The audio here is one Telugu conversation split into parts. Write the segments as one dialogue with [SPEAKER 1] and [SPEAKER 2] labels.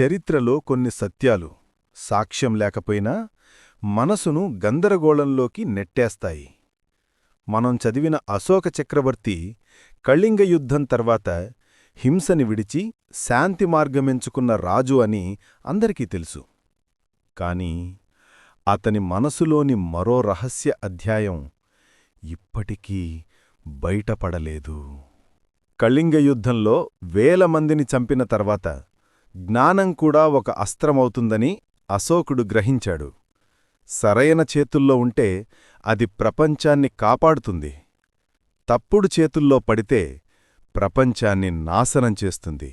[SPEAKER 1] చరిత్రలో కొన్ని సత్యాలు. సాక్ష్యం లేకపోయినా మనసును గందరగోళంలోకి నెట్టేస్తాయి. మనం చదివిన అశోక చక్రవర్తి కళింగ యుద్ధం తర్వాత హింసని విడిచి శాంతి మార్గమెంచుకున్న రాజు అని అందరికీ తెలుసు. కాని అతని మనసులోని మరో రహస్య అధ్యాయం ఇప్పటికీ బయటపడలేదు. కళింగ యుద్ధంలో వేల మందిని చంపిన తర్వాత జ్ఞానం కూడా ఒక అస్త్రమవుతుందని అశోకుడు గ్రహించాడు. సరైన చేతుల్లో ఉంటే అది ప్రపంచాన్ని కాపాడుతుంది. తప్పుడు చేతుల్లో పడితే ప్రపంచాన్ని నాశనం చేస్తుంది.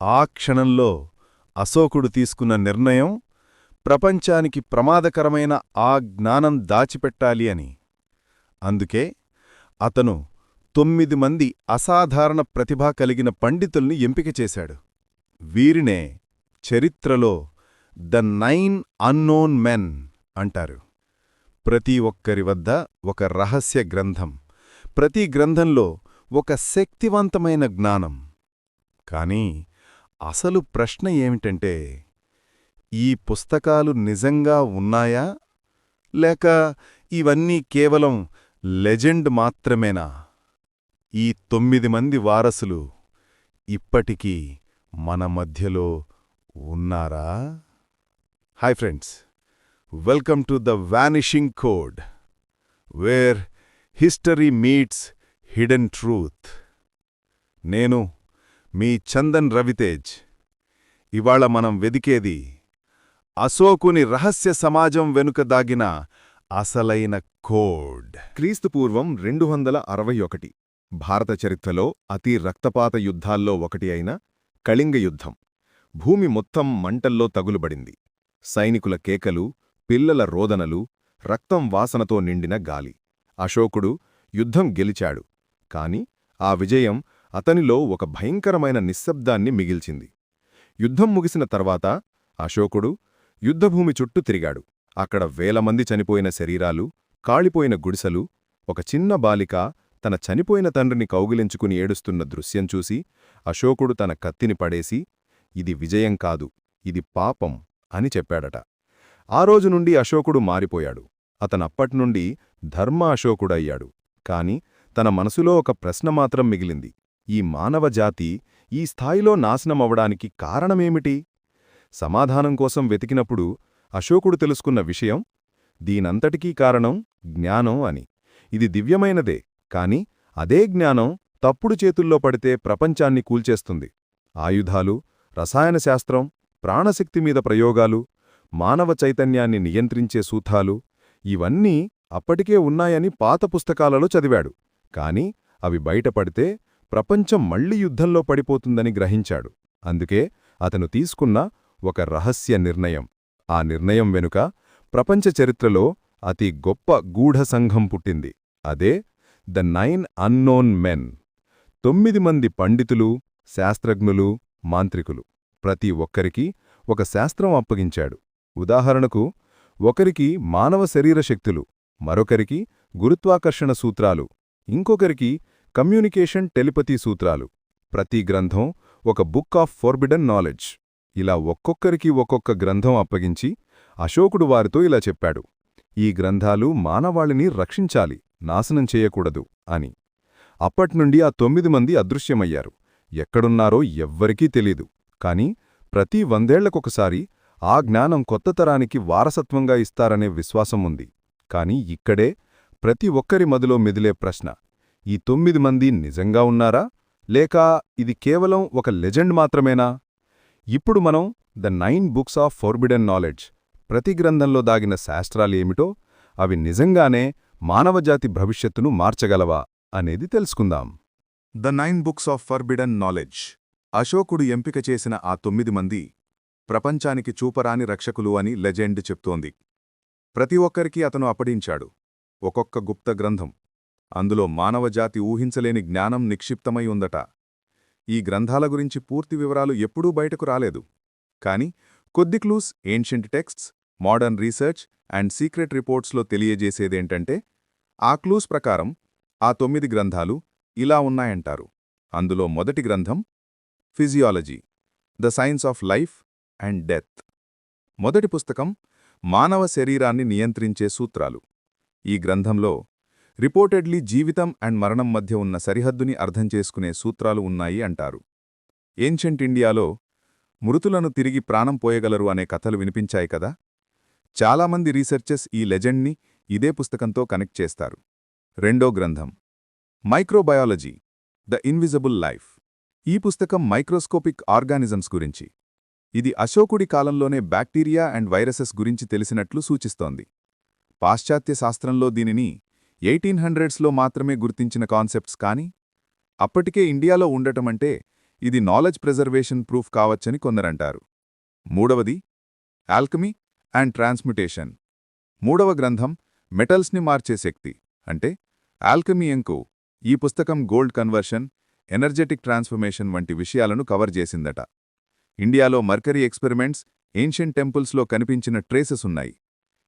[SPEAKER 1] ఆ క్షణంలో అశోకుడు తీసుకున్న నిర్ణయం ప్రపంచానికి ప్రమాదకరమైన ఆ జ్ఞానం దాచిపెట్టాలి అని. అందుకే అతను తొమ్మిది మంది అసాధారణ ప్రతిభ కలిగిన పండితుల్ని ఎంపిక చేశాడు. వీరినే చరిత్రలో ద నైన్ అన్నోన్ మెన్ అంటారు. ప్రతి ఒక్కరి వద్ద ఒక రహస్య గ్రంథం ప్రతి గ్రంథంలో ఒక శక్తివంతమైన జ్ఞానం. కానీ అసలు ప్రశ్న ఏమిటంటే ఈ పుస్తకాలు నిజంగా ఉన్నాయా? లేక ఇవన్నీ కేవలం లెజెండ్ మాత్రమేనా? ఈ తొమ్మిది మంది వారసులు ఇప్పటికీ మన మధ్యలో ఉన్నారా? Hi friends welcome to the vanishing code where history meets hidden truth నేను మీ చందన్ రవితేజ్. ఇవాళ మనం వెదికేది అశోకుని రహస్య సమాజం వెనుక దాగిన అసలైన కోడ్.
[SPEAKER 2] క్రీస్తుపూర్వం రెండు వందల అరవై ఒకటి భారత చరిత్రలో అతి రక్తపాత యుద్ధాల్లో ఒకటి అయిన కళింగ యుద్ధం. భూమి మొత్తం మంటల్లో తగులుబడింది. సైనికుల కేకలు పిల్లల రోదనలు రక్తం వాసనతో నిండిన గాలి. అశోకుడు యుద్ధం గెలిచాడు. కాని ఆ విజయం అతనిలో ఒక భయంకరమైన నిశ్శబ్దాన్ని మిగిల్చింది. యుద్ధం ముగిసిన తర్వాత అశోకుడు యుద్ధభూమి చుట్టూ తిరిగాడు. అక్కడ వేలమంది చనిపోయిన శరీరాలు కాళిపోయిన గుడిసెలు ఒక చిన్న బాలిక తన చనిపోయిన తండ్రిని కౌగిలించుకుని ఏడుస్తున్న దృశ్యం చూసి అశోకుడు తన కత్తిని పడేసి ఇది విజయం కాదు ఇది పాపం అని చెప్పాడట. ఆ రోజు నుండి అశోకుడు మారిపోయాడు. అతనప్పటినుండి ధర్మ అశోకుడయ్యాడు. కాని తన మనసులో ఒక ప్రశ్న మాత్రం మిగిలింది. ఈ మానవ జాతి ఈ స్థాయిలో నాశనమవడానికి కారణమేమిటి? సమాధానం కోసం వెతికినప్పుడు అశోకుడు తెలుసుకున్న విషయం దీనంతటికీ కారణం జ్ఞానం అని. ఇది దివ్యమైనదే. కాని అదే జ్ఞానం తప్పుడు చేతుల్లో పడితే ప్రపంచాన్ని కూల్చేస్తుంది. ఆయుధాలు రసాయన శాస్త్రం ప్రాణశక్తి మీద ప్రయోగాలు మానవ చైతన్యాన్ని నియంత్రించే సూత్రాలు ఇవన్నీ అప్పటికే ఉన్నాయని పాత పుస్తకాలలో చదివాడు. కాని అవి బయటపడితే ప్రపంచం మళ్ళీ యుద్ధంలో పడిపోతుందని గ్రహించాడు. అందుకే అతను తీసుకున్న ఒక రహస్య నిర్ణయం. ఆ నిర్ణయం వెనుక ప్రపంచ చరిత్రలో అతి గొప్ప గూఢసంఘం పుట్టింది. అదే ద నైన్ అన్నోన్ మెన్. తొమ్మిది మంది పండితులు శాస్త్రజ్ఞులు మాంత్రికులు. ప్రతి ఒక్కరికి ఒక శాస్త్రం అప్పగించాడు. ఉదాహరణకు ఒకరికి మానవ శరీర శక్తులు మరొకరికి గురుత్వాకర్షణ సూత్రాలు ఇంకొకరికి కమ్యూనికేషన్ టెలిపతి సూత్రాలు. ప్రతి గ్రంథం ఒక బుక్ ఆఫ్ ఫోర్బిడన్ నాలెడ్జ్. ఇలా ఒక్కొక్కరికి ఒక్కొక్క గ్రంథం అప్పగించి అశోకుడు వారితో ఇలా చెప్పాడు. ఈ గ్రంథాలు మానవాళిని రక్షించాలి. నాశనం చేయకూడదు అని. అప్పట్నుండి ఆ తొమ్మిది మంది అదృశ్యమయ్యారు. ఎక్కడున్నారో ఎవ్వరికీ తెలీదు. కాని ప్రతి వందేళ్ళకొకసారి ఆ జ్ఞానం కొత్త తరానికి వారసత్వంగా ఇస్తారనే విశ్వాసం ఉంది. కాని ఇక్కడే ప్రతి ఒక్కరి మదిలో మెదిలే ప్రశ్న ఈ తొమ్మిది మంది నిజంగా ఉన్నారా? లేక ఇది కేవలం ఒక లెజెండ్ మాత్రమేనా? ఇప్పుడు మనం the nine books of forbidden knowledge ప్రతి గ్రంథంలో దాగిన శాస్త్రాలు ఏమిటో అవి నిజంగానే మానవజాతి భవిష్యత్తును మార్చగలవా అనేది తెలుసుకుందాం.
[SPEAKER 3] The nine books of forbidden knowledge అశోకుడు ఎంపిక చేసిన ఆ తొమ్మిది మంది ప్రపంచానికి చూపరాని రక్షకులు అని లెజెండ్ చెప్తోంది. ప్రతి ఒక్కరికి అతను అప్పడించాడు ఒక్కొక్క గుప్త గ్రంథం. అందులో మానవజాతి ఊహించలేని జ్ఞానం నిక్షిప్తమై ఉందట. ఈ గ్రంథాల గురించి పూర్తి వివరాలు ఎప్పుడూ బయటకు రాలేదు. కాని కొద్ది clues ancient texts modern research and secret రిపోర్ట్స్లో తెలియజేసేదేంటంటే ఆ క్లూస్ ప్రకారం ఆ తొమ్మిది గ్రంథాలు ఇలా ఉన్నాయంటారు. అందులో మొదటి గ్రంథం physiology the science of life and death. మొదటి పుస్తకం మానవ శరీరాన్ని నియంత్రించే సూత్రాలు. ఈ గ్రంథంలో రిపోర్టెడ్లీ జీవితం అండ్ మరణం మధ్య ఉన్న సరిహద్దుని అర్థం చేసుకునే సూత్రాలు ఉన్నాయి అంటారు. ఏన్షెంట్ ఇండియాలో మృతులను తిరిగి ప్రాణం పోయగలరు అనే కథలు వినిపించాయి కదా? చాలామంది రీసెర్చర్స్ ఈ లెజెండ్ని ఇదే పుస్తకంతో కనెక్ట్ చేస్తారు. రెండో గ్రంథం. మైక్రోబయాలజీ. The invisible life. ఈ పుస్తకం మైక్రోస్కోపిక్ ఆర్గానిజమ్స్ గురించి. ఇది అశోకుడి కాలంలోనే బ్యాక్టీరియా అండ్ వైరసెస్ గురించి తెలిసినట్లు సూచిస్తోంది. పాశ్చాత్య శాస్త్రంలో దీనిని ఎయిటీన్ హండ్రెడ్స్లో మాత్రమే గుర్తించిన కాన్సెప్ట్స్ కానీ అప్పటికే ఇండియాలో ఉండటమంటే ఇది నాలెడ్జ్ ప్రిజర్వేషన్ ప్రూఫ్ కావచ్చని కొందరంటారు. మూడవది ఆల్కమీ అండ్ ట్రాన్స్మ్యుటేషన్. మూడవ గ్రంథం మెటల్స్ని మార్చే శక్తి. అంటే ఆల్కమియంకు ఈ పుస్తకం గోల్డ్ కన్వర్షన్ ఎనర్జెటిక్ ట్రాన్స్ఫర్మేషన్ వంటి విషయాలను కవర్ చేసిందట. ఇండియాలో మర్కరీ ఎక్స్పెరిమెంట్స్ ఏన్షియన్ టెంపుల్స్లో కనిపించిన ట్రేసెస్ ఉన్నాయి.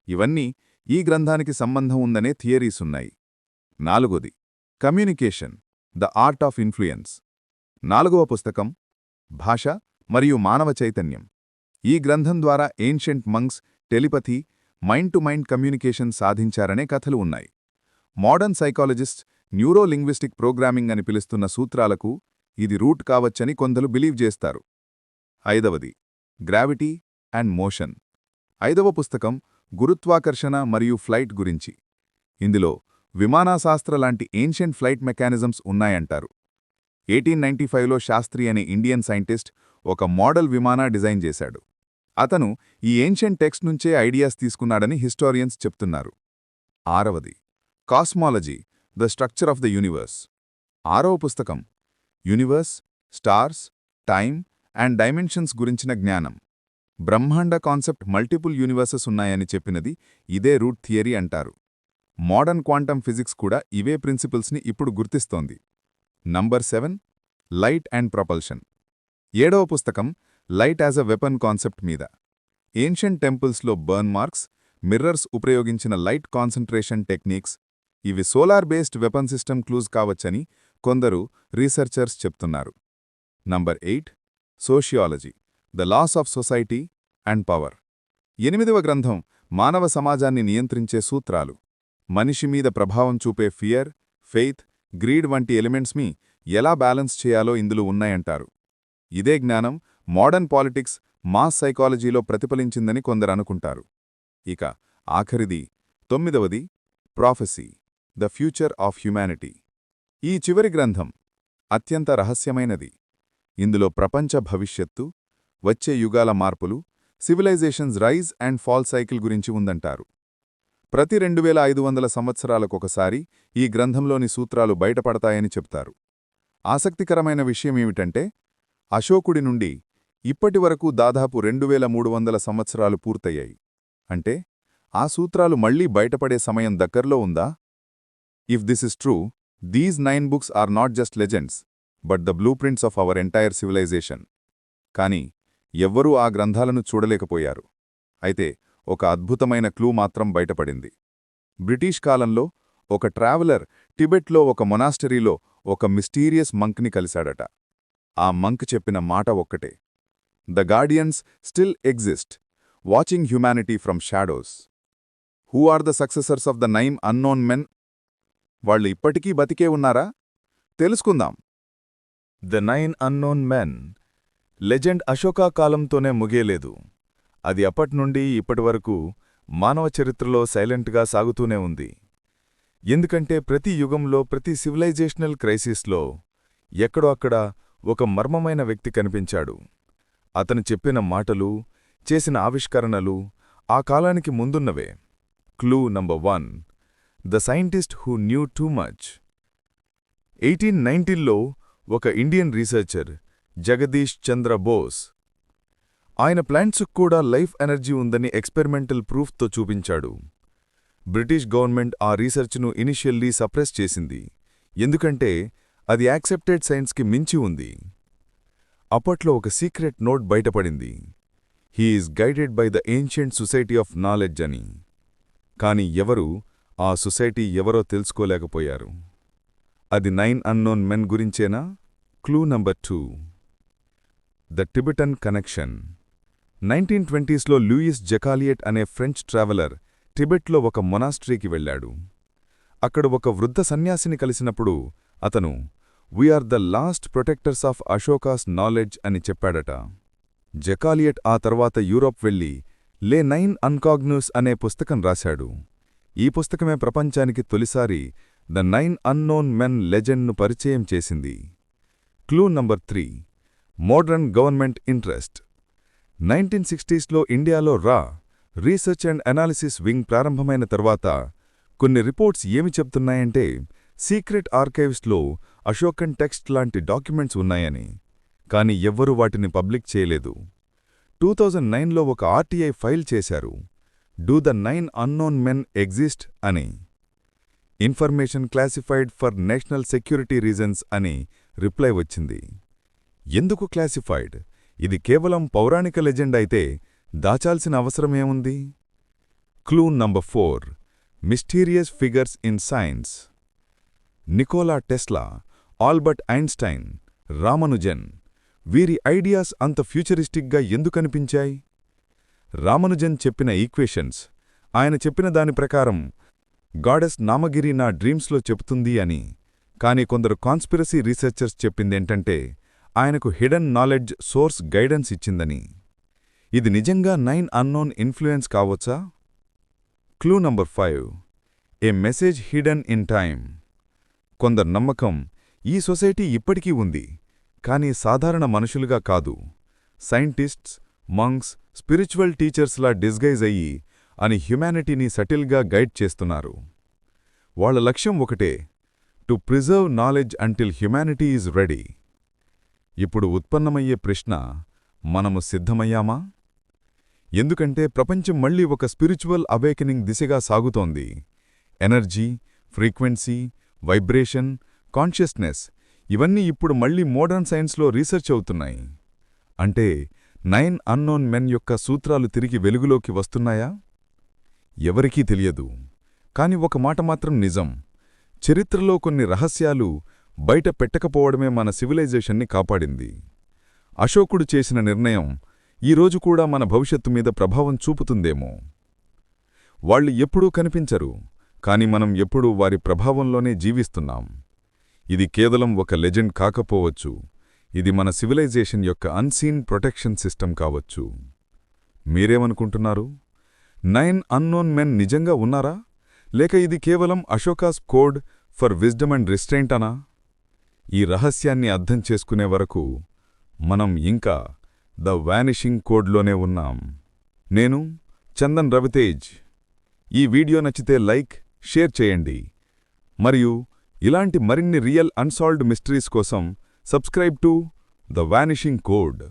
[SPEAKER 3] ఇవన్నీ ఈ గ్రంథానికి సంబంధం ఉందనే థియరీస్ ఉన్నాయి. నాలుగోది communication the art of influence. నాలుగవ పుస్తకం భాష మరియు మానవ చైతన్యం. ఈ గ్రంథం ద్వారా ancient monks telepathy mind to mind communication సాధించారనే కథలు ఉన్నాయి. మోడర్న్ సైకాలజిస్ట్ న్యూరోలింగ్విస్టిక్ ప్రోగ్రామింగ్ అని పిలుస్తున్న సూత్రాలకు ఇది రూట్ కావచ్చని కొందరు బిలీవ్ చేస్తారు. ఐదవది గ్రావిటీ అండ్ మోషన్. ఐదవ పుస్తకం గురుత్వాకర్షణ మరియు ఫ్లైట్ గురించి. ఇందులో విమానాశాస్త్ర లాంటి ఏన్షియంట్ ఫ్లైట్ మెకానిజమ్స్ ఉన్నాయంటారు. ఎయిటీన్ నైన్టీ ఫైవ్లో శాస్త్రి అనే ఇండియన్ సైంటిస్ట్ ఒక మోడల్ విమానా డిజైన్ చేశాడు. అతను ఈ ఏన్షియంట్ టెక్స్ట్ నుంచే ఐడియాస్ తీసుకున్నాడని హిస్టారియన్స్ చెప్తున్నారు. ఆరవది cosmology the structure of the universe. ఆరవ పుస్తకం universe stars time and dimensions గురించిన జ్ఞానం. బ్రహ్మాండ కాన్సెప్ట్ మల్టిపుల్ యూనివర్సెస్ ఉన్నాయని చెప్పినది ఇదే రూట్ థియరీ అంటారు. మోడర్న్ క్వాంటమ్ ఫిజిక్స్ కూడా ఇవే ప్రిన్సిపల్స్ని ఇప్పుడు గుర్తిస్తోంది. Number seven light and propulsion. ఏడవ పుస్తకం light as a weapon concept మీద. ఏన్షియంట్ టెంపుల్స్లో బర్న్ మార్క్స్ మిర్రర్స్ ఉపయోగించిన లైట్ కాన్సంట్రేషన్ టెక్నిక్స్ ఇవి solar based weapon system clues కావచ్చని కొందరు రీసెర్చర్స్ చెప్తున్నారు. Number eight sociology the laws of society and power. ఎనిమిదవ గ్రంథం మానవ సమాజాన్ని నియంత్రించే సూత్రాలు. మనిషి మీద ప్రభావం చూపే ఫియర్ ఫెయిత్ గ్రీడ్ వంటి ఎలిమెంట్స్ని ఎలా బ్యాలెన్స్ చేయాలో ఇందులో ఉన్నాయంటారు. ఇదే జ్ఞానం మోడర్న్ పాలిటిక్స్ మాస్ సైకాలజీలో ప్రతిఫలించిందని కొందరు అనుకుంటారు. ఇక ఆఖరిది తొమ్మిదవది prophecy the future of humanity ఈ చివరి గ్రంథం అత్యంత రహస్యమైనది. ఇందులో ప్రపంచ భవిష్యత్తు వచ్చే యుగాల మార్పులు civilizations rise and fall cycle గురించి ఉందంటారు. ప్రతి రెండు వేల ఐదు వందల సంవత్సరాలకొకసారి ఈ గ్రంథంలోని సూత్రాలు బయటపడతాయని చెప్తారు. ఆసక్తికరమైన విషయమేమిటంటే అశోకుడి నుండి ఇప్పటి వరకు దాదాపు రెండు వేల మూడు వందల సంవత్సరాలు పూర్తయ్యాయి. అంటే ఆ సూత్రాలు మళ్ళీ బయటపడే సమయం దగ్గర్లో ఉందా? If this is true these nine books are not just legends but the blueprints of our entire civilization కాని ఎవ్వరూ ఆ గ్రంథాలను చూడలేకపోయారు. అయితే ఒక అద్భుతమైన క్లూ మాత్రం బయటపడింది. బ్రిటిష్ కాలంలో ఒక ట్రావెలర్ టిబెట్లో ఒక మొనాస్టరీలో ఒక మిస్టీరియస్ మంక్ని కలిశాడట. ఆ మంక్ చెప్పిన మాట ఒక్కటే. The guardians still exist watching humanity from shadows. Who are the successors of the nine unknown men? వాళ్ళు ఇప్పటికీ బతికే ఉన్నారా? తెలుసుకుందాం.
[SPEAKER 1] The nine unknown men legend Ashoka కాలంతోనే ముగియలేదు. అది అప్పటినుండి ఇప్పటివరకు మానవ చరిత్రలో సైలెంట్గా సాగుతూనే ఉంది. ఎందుకంటే ప్రతి యుగంలో ప్రతి సివిలైజేషనల్ క్రైసిస్లో ఎక్కడో అక్కడ ఒక మర్మమైన వ్యక్తి కనిపించాడు. అతను చెప్పిన మాటలు చేసిన ఆవిష్కరణలు ఆ కాలానికి ముందున్నవే. Clue number one. The scientist who knew too much. Eighteen నైన్టీన్లో ఒక ఇండియన్ రీసెర్చర్ జగదీష్ చంద్ర బోస్ ఆయన ప్లాంట్స్కు కూడా లైఫ్ ఎనర్జీ ఉందని ఎక్స్పెరిమెంటల్ ప్రూఫ్తో చూపించాడు. బ్రిటిష్ గవర్నమెంట్ ఆ రీసెర్చ్ను ఇనిషియల్లీ సప్రెస్ చేసింది. ఎందుకంటే అది యాక్సెప్టెడ్ సైన్స్కి మించి ఉంది. అప్పట్లో ఒక సీక్రెట్ నోట్ బయటపడింది. He is guided by the ancient society of knowledge అని. కాని ఎవరు ఆ సొసైటీ ఎవరో తెలుసుకోలేకపోయారు. అది nine unknown men గురించేనా? Clue number two.
[SPEAKER 3] The Tibetan connection. Nineteen ట్వంటీస్లో Louis Jacolliot అనే ఫ్రెంచ్ ట్రావెలర్ టిబెట్లో ఒక మొనాస్ట్రీకి వెళ్ళాడు. అక్కడ ఒక వృద్ధ సన్యాసిని కలిసినప్పుడు అతను we are the last protectors of Ashoka's knowledge అని చెప్పాడట. జకాలియట్ ఆ తర్వాత యూరోప్ వెళ్ళి లే నైన్ అన్కాగ్నూస్ అనే పుస్తకం రాశాడు. ఈ పుస్తకమే ప్రపంచానికి తొలిసారి ద నైన్ అన్నోన్ మెన్ లెజెండ్ను పరిచయం చేసింది. Clue number three modern government interest. Nineteen సిక్స్టీస్లో ఇండియాలో రా రీసెర్చ్ అండ్ అనాలిసిస్ వింగ్ ప్రారంభమైన తర్వాత కొన్ని రిపోర్ట్స్ ఏమి చెప్తున్నాయంటే సీక్రెట్ ఆర్కైవ్స్లో అశోకన్ టెక్స్ట్ లాంటి డాక్యుమెంట్స్ ఉన్నాయని కాని ఎవ్వరూ వాటిని పబ్లిక్ చేయలేదు. టూ థౌజండ్ నైన్లో ఒక ఆర్టీఐ ఫైల్ చేశారు do the nine unknown men exist అని. Information classified for national security reasons అని రిప్లై వచ్చింది. ఎందుకు క్లాసిఫైడ్? ఇది కేవలం పౌరాణిక లెజెండ్ అయితే దాచాల్సిన అవసరమేముంది clue number four mysterious figures in science. Nikola Tesla Albert Einstein Ramanujan. వీరి ఐడియాస్ అంత ఫ్యూచరిస్టిక్గా ఎందుకనిపించాయి? రామనుజన్ చెప్పిన ఈక్వేషన్స్ ఆయన చెప్పిన దాని ప్రకారం గాడెస్ నామగిరి నా డ్రీమ్స్లో చెప్తుంది అని. కాని కొందరు కాన్స్పిరసీ రీసెర్చర్స్ చెప్పిందేంటంటే ఆయనకు హిడెన్ నాలెడ్జ్ సోర్స్ గైడెన్స్ ఇచ్చిందని. ఇది నిజంగా nine unknown influence కావచ్చా? Clue number five. A message hidden in time. కొందరు నమ్మకం ఈ సొసైటీ ఇప్పటికీ ఉంది కానీ సాధారణ మనుషులుగా కాదు. సైంటిస్ట్స్ మంక్స్ స్పిరిచువల్ టీచర్స్లా డిస్గైజ్ అయ్యి అని హ్యుమానిటీని సటిల్గా గైడ్ చేస్తున్నారు. వాళ్ళ లక్ష్యం ఒకటే to preserve knowledge until humanity is ready. ఇప్పుడు ఉత్పన్నమయ్యే ప్రశ్న మనము సిద్ధమయ్యామా? ఎందుకంటే ప్రపంచం మళ్ళీ ఒక స్పిరిచువల్ అవేకనింగ్ దిశగా సాగుతోంది. ఎనర్జీ ఫ్రీక్వెన్సీ వైబ్రేషన్ కాన్షియస్నెస్ ఇవన్నీ ఇప్పుడు మళ్ళీ మోడర్న్ సైన్స్లో రీసెర్చ్ అవుతున్నాయి. అంటే నైన్ అన్నోన్ మెన్ యొక్క సూత్రాలు తిరిగి వెలుగులోకి వస్తున్నాయా? ఎవరికీ తెలియదు. కాని ఒక మాట మాత్రం నిజం. చరిత్రలో కొన్ని రహస్యాలు బయట పెట్టకపోవడమే మన సివిలైజేషన్ని కాపాడింది. అశోకుడు చేసిన నిర్ణయం ఈరోజు కూడా మన భవిష్యత్తు మీద ప్రభావం చూపుతుందేమో. వాళ్ళు ఎప్పుడూ కనిపించరు. కాని మనం ఎప్పుడూ వారి ప్రభావంలోనే జీవిస్తున్నాం. ఇది కేవలం ఒక లెజెండ్ కాకపోవచ్చు. ఇది మన సివిలైజేషన్ యొక్క అన్సీన్ ప్రొటెక్షన్ సిస్టమ్ కావచ్చు. మీరేమనుకుంటున్నారు? నైన్ అన్నోన్ మెన్ నిజంగా ఉన్నారా? లేక ఇది కేవలం Ashoka's code for wisdom and restraint అనా? ఈ రహస్యాన్ని అర్థం చేసుకునే వరకు మనం ఇంకా ద వానిషింగ్ కోడ్లోనే ఉన్నాం. నేను చందన్ రవితేజ్. ఈ వీడియో నచ్చితే లైక్ షేర్ చేయండి. మరియు ఇలాంటి మరిన్ని రియల్ అన్సాల్వ్డ్ మిస్టరీస్ కోసం subscribe to the vanishing code.